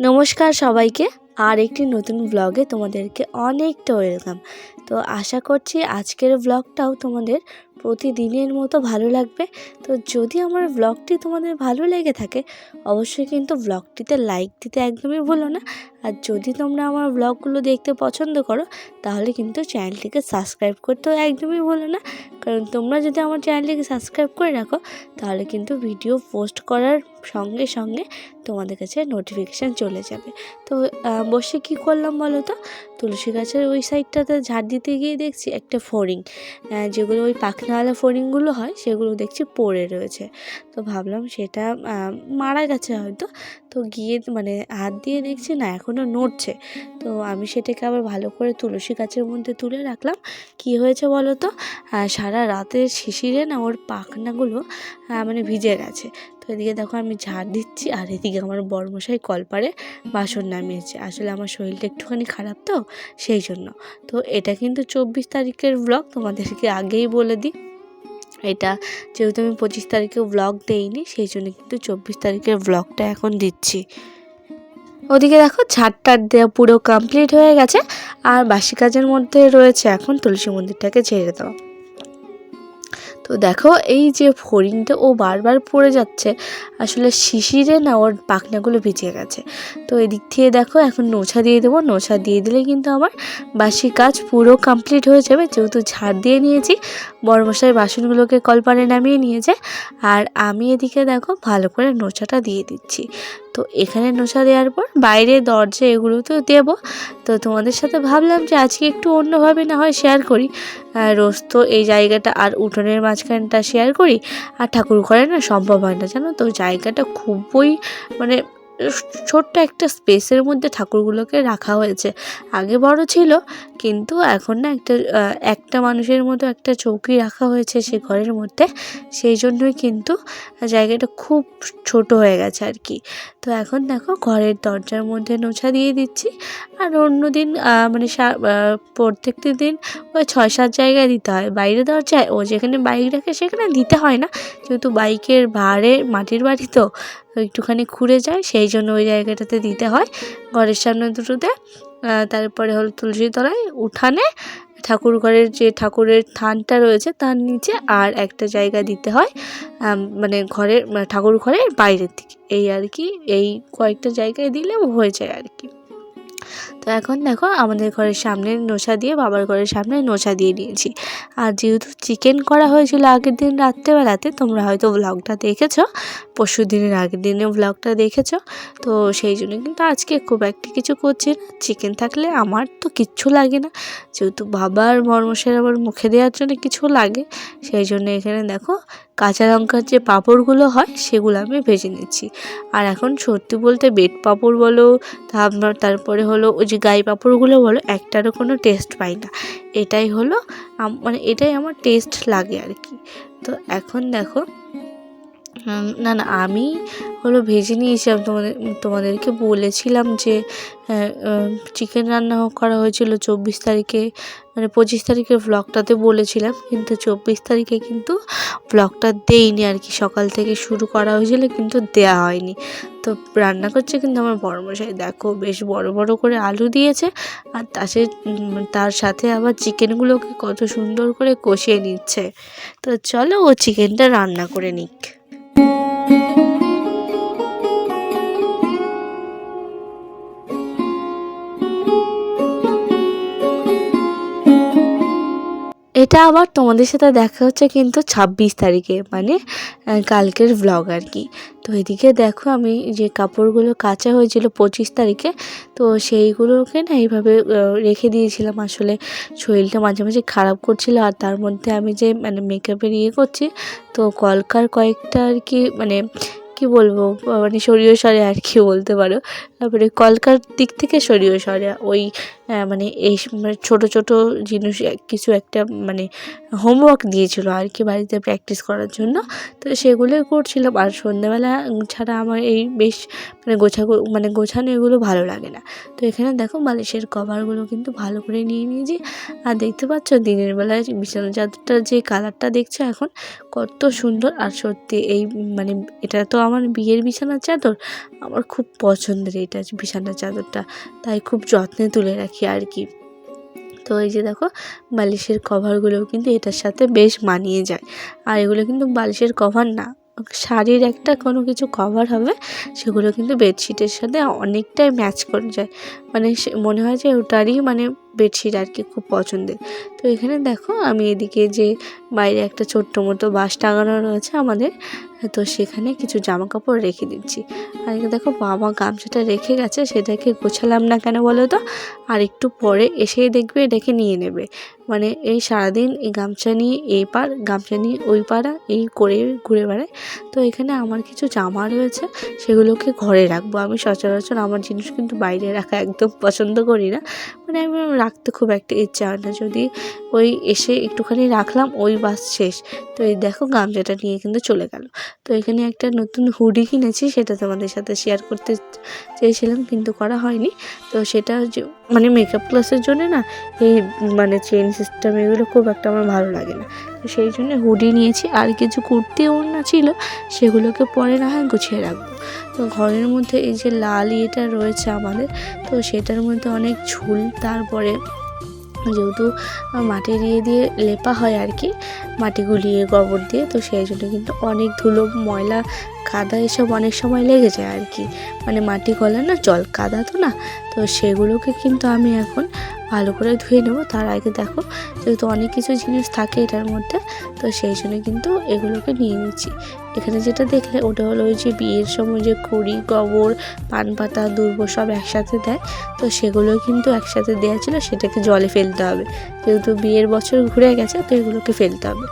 নমস্কার সবাইকে। আর একটি নতুন ব্লগে তোমাদেরকে অনেকটা ওয়েলকাম তো আশা করছি আজকের ব্লগটাও তোমাদের প্রতিদিনের মতো ভালো লাগবে। তো যদি আমার ব্লগটি তোমাদের ভালো লেগে থাকে, অবশ্যই কিন্তু ব্লগটিতে লাইক দিতে একদমই ভুলো না। আর যদি তোমরা আমার ব্লগগুলো দেখতে পছন্দ করো, তাহলে কিন্তু চ্যানেলটিকে সাবস্ক্রাইব করতেও একদমই ভুলো না। কারণ তোমরা যদি আমার চ্যানেলটিকে সাবস্ক্রাইব করে রাখো, তাহলে কিন্তু ভিডিও পোস্ট করার সঙ্গে সঙ্গে তোমাদের কাছে নোটিফিকেশান চলে যাবে। তো বসে কি করলাম বলো তো? তুলসী গাছের ওই সাইডটাতে ঝাড় দিতে গিয়ে দেখছি একটা ফড়িং যেগুলো ওই পাখনাওয়ালা ফড়িংগুলো হয় সেগুলো দেখছি পড়ে রয়েছে। তো ভাবলাম সেটা মারা গেছে হয়তো। তো গিয়ে মানে হাত দিয়ে দেখছি না এখনও নড়ছে। তো আমি সেটাকে আবার ভালো করে তুলসী গাছের মধ্যে তুলে রাখলাম। কি হয়েছে বলো তো? সারা রাতের শিশিরে না ওর পাখনাগুলো মানে ভিজে গেছে। তো এদিকে দেখো আমি ঝাড় দিচ্ছি আর এদিকে আমার বড়মশাই কলপারে বাসন নামিয়েছে। আসলে আমার শরীরটা একটুখানি খারাপ তো, সেই জন্য। তো এটা কিন্তু চব্বিশ তারিখের ব্লগ তোমাদেরকে আগেই বলে দিই। এটা যেহেতু আমি পঁচিশ তারিখে ব্লগ দেইনি, সেই জন্য কিন্তু চব্বিশ তারিখের ব্লগটা এখন দিচ্ছি। ওদিকে দেখো ঝাড়টার দেওয়া পুরো কমপ্লিট হয়ে গেছে। আর বাসি কাজের মধ্যে রয়েছে এখন তুলসী মন্দিরটাকে ছেড়ে দেওয়া। তো দেখো, এই যে ফড়িংটা ও বারবার পড়ে যাচ্ছে, আসলে শিশিরে না ওর পাখনাগুলো ভিজে গেছে। তো এদিক থেকে দেখো, এখন নোছা দিয়ে দেবো, নোছা দিয়ে দিলে কিন্তু আমার বাসি কাজ পুরো কমপ্লিট হয়ে যাবে। যেহেতু ঝাড় দিয়ে নিয়েছি বড়মশাই বাসনগুলোকে কলপারে নামিয়ে নিয়েছে, আর আমি এদিকে দেখো, ভালো করে নোছাটা দিয়ে দিচ্ছি। তো এখানে নোছা দেওয়ার পর বাইরে দরজা এগুলো তো দেবো। তো তোমাদের সাথে ভাবলাম যে আজকে একটু অন্যভাবে না হয় শেয়ার করি। রোজ তো এই জায়গাটা আর উঠোনের মাঝখানটা শেয়ার করি। আর ঠাকুর ঘরে না সম্ভব হয় না, জানো তো? জায়গাটা খুবই মানে ছোট্ট একটা স্পেসের মধ্যে ঠাকুরগুলোকে রাখা হয়েছে। আগে বড় ছিল, কিন্তু এখন না একটা একটা মানুষের মতো একটা চৌকি রাখা হয়েছে সে ঘরের মধ্যে। সেই জন্যই কিন্তু জায়গাটা খুব ছোট হয়ে গেছে আর কি। তো এখন দেখো ঘরের দরজার মধ্যে নোছা দিয়ে দিচ্ছি। আর অন্য দিন মানে প্রত্যেকটি দিন ওই ছয় সাত জায়গায় দিতে হয়। বাইরে দরজায় ও যেখানে বাইক রাখে সেখানে দিতে হয় না। যেহেতু বাইকের ভাড়ে মাটির বাড়ি তো, একটুখানি খুঁড়ে যায়, সেই জন্য ওই জায়গাটাতে দিতে হয়। ঘরের সামনে দুটোতে। তারপরে হলো তুলসী তলায় উঠানে ঠাকুর ঘরের যে ঠাকুরের থানটা রয়েছে তার নিচে আর একটা জায়গা দিতে হয় মানে ঘরের মানে ঠাকুর ঘরের বাইরের দিকে। এই আর কি, এই কয়েকটা জায়গায় দিলে হয়ে যায় আর কি। তো এখন দেখো আমাদের ঘরের সামনে নোসা দিয়ে, বাবার ঘরের সামনে নোসা দিয়ে নিয়েছি। আর যেহেতু চিকেন করা হয়েছিল আগের দিন রাত্রেবেলাতে, তোমরা হয়তো ব্লগটা দেখেছ, পরশু দিনের আগের দিনে ব্লগটা দেখেছ। তো সেই জন্য কিন্তু আজকে খুব একটা কিছু করছি না। চিকেন থাকলে আমার তো কিচ্ছু লাগে না। যেহেতু বাবার মর্মশের আবার মুখে দেওয়ার জন্য কিছু লাগে, সেই জন্য এখানে দেখো কাঁচা লঙ্কার যে পাঁপড়গুলো হয়, সেগুলো আমি ভেজে নিচ্ছি। আর এখন সত্যি বলতে বেড পাঁপড় বলো, তারপর হলো ওই যে গাই পাঁপড়গুলো বলো, একটারও কোনো টেস্ট পাই না। এটাই হলো মানে এটাই আমার টেস্ট লাগে আর কি। তো এখন দেখো না না, আমি হলো ভেজে নিয়েছিলাম তোমাদের, তোমাদেরকে বলেছিলাম যে চিকেন রান্না করা হয়েছিল চব্বিশ তারিখে মানে পঁচিশ তারিখের ব্লগটাতে বলেছিলাম, কিন্তু চব্বিশ তারিখে কিন্তু ব্লগটা দেইনি আর কি। সকাল থেকে শুরু করা হয়েছিল, কিন্তু দেয়া হয়নি। তো রান্না করছে কিন্তু আমার বড়মশাই। দেখো, বেশ বড় বড় করে আলু দিয়েছে, আর তার সে তার সাথে আবার চিকেনগুলোকে কত সুন্দর করে কষিয়ে নিচ্ছে। তো চলো ও চিকেনটা রান্না করে নিক। Música এটা আবার তোমাদের সাথে দেখা হচ্ছে কিন্তু ছাব্বিশ তারিখে মানে কালকের ব্লগ আর কি। তো এদিকে দেখো আমি যে কাপড়গুলো কাচা হয়েছিল পঁচিশ তারিখে, তো সেইগুলোকে না এইভাবে রেখে দিয়েছিলাম। আসলে শরীরটা মাঝে মাঝে খারাপ করছিল আর তার মধ্যে আমি যে মানে মেকআপের ইয়ে করছি, তো কলকার কয়েকটা আর কি মানে কি বলব মানে সরিয়ে সরে আর কি বলতে পারো। তারপরে কলকার দিক থেকে সরিয়ে সরে, ওই মানে এই মানে ছোটো ছোটো জিনিস কিছু একটা মানে হোমওয়ার্ক দিয়েছিল আর কি বাড়িতে প্র্যাকটিস করার জন্য। তো সেগুলোই করছিলাম আর সন্ধ্যাবেলা ছাড়া আমার এই বেশ মানে গোছা মানে গোছানো এগুলো ভালো লাগে না। তো এখানে দেখো বালিশের কভারগুলো কিন্তু ভালো করে নিয়ে নিয়েছি। আর দেখতে পাচ্ছ দিনের বেলায় বিছানা চাদরটার যে কালারটা দেখছ এখন কত সুন্দর। আর সত্যি এই মানে এটা তো আমার বিয়ের বিছানার চাদর। আমার খুব পছন্দের এটা বিছানার চাদরটা। তাই খুব যত্নে তুলে রাখি। আর কি। তো এই যে দেখো, বালিশের কভারগুলোও কিন্তু এটার সাথে বেশ মানিয়ে যায়। আর এগুলো কিন্তু বালিশের কভার না, শাড়ির একটা কোনো কিছু কভার হবে, সেগুলো কিন্তু বেডশিটের সাথে অনেকটাই ম্যাচ করে যায়। মানে মনে হয় যে ওটারই মানে বেডশিট আর কি খুব পছন্দের। তো এখানে দেখো, আমি এদিকে যে বাইরে একটা ছোট্ট মতো বাস টাঙানো রয়েছে আমাদের তো সেখানে কিছু জামা কাপড় রেখে দিচ্ছি। আর দেখো বাবা গামছাটা রেখে গেছে, সেটাকে গোছালাম না কেন বলো তো? আর একটু পরে এসেই দেখবে এটাকে নিয়ে নেবে। মানে এই সারাদিন এই গামছা নিয়ে এই পার গামছা নিয়ে ওই পাড়া, এই করে ঘুরে বেড়ায়। তো এখানে আমার কিছু জামা রয়েছে, সেগুলোকে ঘরে রাখব। আমি সচরাচর আমার জিনিস কিন্তু বাইরে রাখা একদম পছন্দ করি না। মানে আমি রাখতে খুব একটা ইচ্ছা হয় না। যদি ওই এসে একটুখানি রাখলাম, ওই বাস শেষ। তো এই দেখো গামছাটা নিয়ে কিন্তু চলে গেল। তো এখানে একটা নতুন হুডি কিনেছি, সেটা তোমাদের সাথে শেয়ার করতে চেয়েছিলাম, কিন্তু করা হয়নি। তো সেটা মানে মেকআপ ক্লাসের জন্য না, এই মানে চেন সিস্টেম এগুলো খুব একটা আমার ভালো লাগে না। তো সেই জন্য হুডি নিয়েছি। আর কিছু কুর্তি ওড়না ছিল, সেগুলোকে পরে না হয় গুছিয়ে রাখব। তো ঘরের মধ্যে এই যে লাল ইয়েটা রয়েছে আমাদের, তো সেটার মধ্যে অনেক ঝুল, তারপরে যেহেতু মাটি দিয়ে দিয়ে লেপা হয় আর কি মাটি গুলিয়ে গোবর দিয়ে, তো সেই জন্য কিন্তু অনেক ধুলো, ময়লা, কাদা এসব অনেক সময় লেগে যায় আর কি মানে মাটি গলে না, জল কাদা তো না, তো সেগুলোকে কিন্তু আমি এখন ভালো করে ধুয়ে নেব। তার আগে দেখো, যেহেতু অনেক কিছু জিনিস থাকে এটার মধ্যে, তো সেই জন্য কিন্তু এগুলোকে নিয়ে নিচ্ছি। এখানে যেটা দেখলে ওটা হলো ওই যে বিয়ের সময় যে খড়ি গোবর পান পাতা দুর্ব সব একসাথে দেয়। তো সেগুলো কিন্তু একসাথে দেওয়া ছিল, সেটাকে জলে ফেলতে হবে। যেহেতু বিয়ের বছর ঘুরে গেছে, তো এগুলোকে ফেলতে হবে।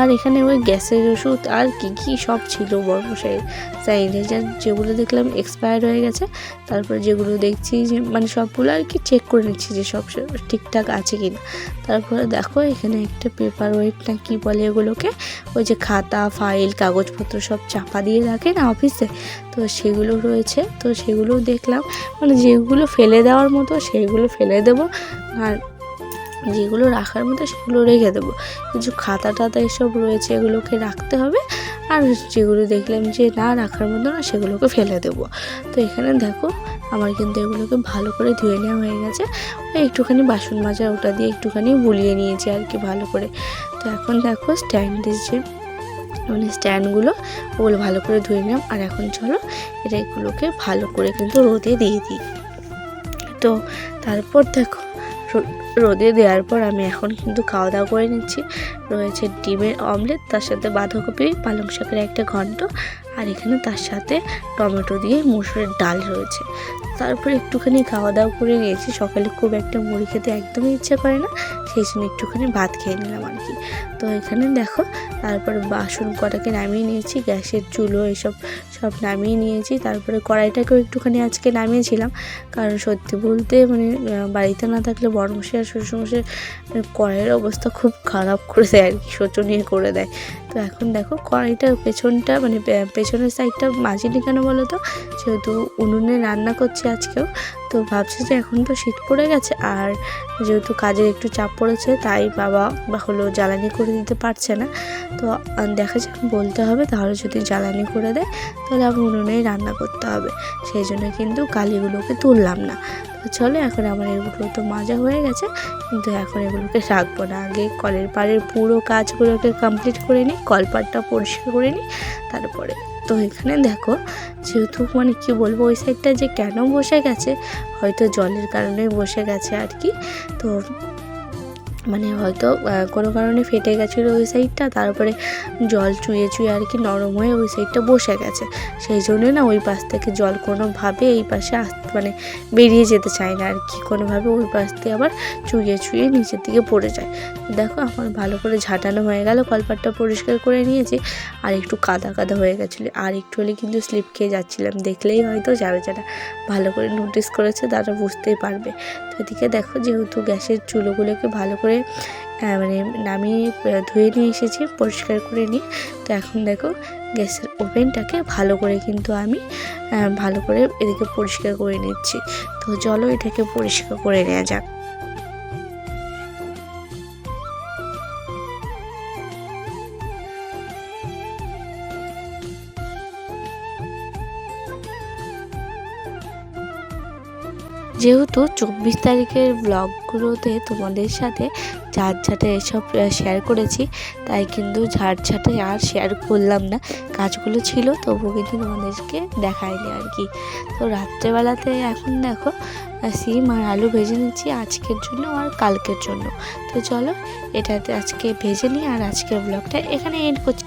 আর এখানে ওই গ্যাসের ওষুধ আর কি কি সব ছিল বর্মশাই স্যানিটাইজার যেগুলো দেখলাম এক্সপায়ার হয়ে গেছে, তারপরে যেগুলো দেখছি যে মানে সবগুলো আর কি চেক করে নিচ্ছি যে সব ঠিকঠাক আছে কি না তারপরে দেখো এখানে একটা পেপার ওয়েট না কী বলে এগুলোকে? ওই যে খাতা ফাইল কাগজপত্র সব চাপা দিয়ে রাখে না অফিসে। তো সেগুলো রয়েছে। তো সেগুলোও দেখলাম। মানে যেগুলো ফেলে দেওয়ার মতো সেগুলো ফেলে দেবো। আর যেগুলো রাখার মতো সেগুলো রেখে দেবো। কিছু খাতা টাতা এসব রয়েছে এগুলোকে রাখতে হবে। আর যেগুলো দেখলাম যে না রাখার মতো না সেগুলোকে ফেলে দেবো। তো এখানে দেখো, আমার কিন্তু এগুলোকে ভালো করে ধুয়ে নেওয়া হয়ে গেছে। একটুখানি বাসন মাজা ওটা দিয়ে একটুখানি বুলিয়ে নিয়েছি আর কি ভালো করে। তো এখন দেখো স্ট্যান্ডের যে মানে স্ট্যান্ডগুলো ওগুলো ভালো করে ধুয়ে নিলাম। আর এখন চলো এটা এগুলোকে ভালো করে কিন্তু রোদে দিয়ে দিই। তো তারপর দেখো রোদে দেওয়ার পর আমি এখন কিন্তু খাওয়া দাওয়া করে নিচ্ছি। রয়েছে ডিমের অমলেট, তার সাথে বাঁধাকপি, পালং শাকের একটা ঘন্ট, আর এখানে তার সাথে টমেটো দিয়ে মুসুরের ডাল রয়েছে। তারপর একটুখানি খাওয়া দাওয়া করে নিয়েছি সকালে খুব একটা মুড়ি খেতে একদমই ইচ্ছা করে না। সেই জন্য একটুখানি ভাত খেয়ে নিলাম আর কি। তো এখানে দেখো, তারপর বাসন কটাকে নামিয়ে নিয়েছি, গ্যাসের চুলো এসব সব নামিয়ে নিয়েছি। তারপরে কড়াইটাকেও একটুখানি আজকে নামিয়েছিলাম। কারণ সত্যি বলতে মানে বাড়িতে না থাকলে বড়মশাই আর শ্বশুরমশাই মানে কড়াইয়ের অবস্থা খুব খারাপ করে দেয় আর কি, শোচনীয় করে দেয়। তো এখন দেখো কড়াইটার পেছনটা মানে পেছনের সাইডটা মাঝিনি কেন বলো তো? যেহেতু উনুনে রান্না করছি আজকেও, তো ভাবছি যে এখন তো শীত পড়ে গেছে আর যেহেতু কাজের একটু চাপ পড়েছে, তাই বাবা বা হলো জ্বালানি করে দিতে পারছে না। তো দেখা যাক বলতে হবে, তাহলে যদি জ্বালানি করে দেয়, তাহলে আমি উনুনেই রান্না করতে হবে। সেই জন্য কিন্তু কালিগুলোকে তুললাম না। তো চলো, এখন আমার এগুলো তো মাজা হয়ে গেছে, কিন্তু এখন এগুলোকে রাখব না। আগে কলের পাড়ের পুরো কাজগুলোকে কমপ্লিট করে নিই কলপাড়টা পরিষ্কার করে নিই, তারপরে তো এখানে দেখো, যেহেতু মানে কি বলব, ওই সাইডটা যে কেন বসে গেছে, হয়তো জলের কারণে বসে গেছে আর কি। তো মানে হয়তো কোনো কারণে ফেটে গেছিল ওই সাইডটা তারপরে জল চুয়ে চুয়ে আর কি নরম হয়ে ওই সাইডটা বসে গেছে। সেই জন্য না ওই পাশ থেকে জল কোনোভাবে এই পাশে আস মানে বেরিয়ে যেতে চায় না আর কি। কোনোভাবে ওই পাশ দিয়ে আবার চুয়ে চুয়ে নিচের দিকে পড়ে যায়। দেখো আমার ভালো করে ঝাঁটানো হয়ে গেল, কলপাটটা পরিষ্কার করে নিয়েছি। আর একটু কাদা কাদা হয়ে গেছিল। আর একটু হলে কিন্তু স্লিপ খেয়ে যাচ্ছিলাম। দেখলেই হয়তো যারা যারা। ভালো করে নোটিস করেছে তারা বুঝতেই পারবে। এদিকে দেখো যেহেতু গ্যাসের চুলোগুলোকে ভালো করে মানে নামিয়ে ধুয়ে নিয়ে এসেছি, পরিষ্কার করে নিয়ে। তো এখন দেখো গ্যাসের ওভেনটাকে ভালো করে কিন্তু আমি ভালো করে এদিকে পরিষ্কার করে নিচ্ছি। তো চলো এটাকে পরিষ্কার করে নেওয়া যাক। যেহেতু চব্বিশ তারিখের ব্লগগুলোতে তোমাদের সাথে ঝাড় ঝাঁটে এসব শেয়ার করেছি, তাই কিন্তু ঝাড় ঝাঁটে আর শেয়ার করলাম না। কাজগুলো ছিল, তবুও কিন্তু তোমাদেরকে দেখায়নি আর কি। তো রাত্রেবেলাতে এখন দেখো সিম আর আলু ভেজে নিচ্ছি আজকের জন্য আর কালকের জন্য। তো চলো, এটাতে আজকে ভেজে নিই আর আজকের ব্লগটা এখানে এন্ড করছি।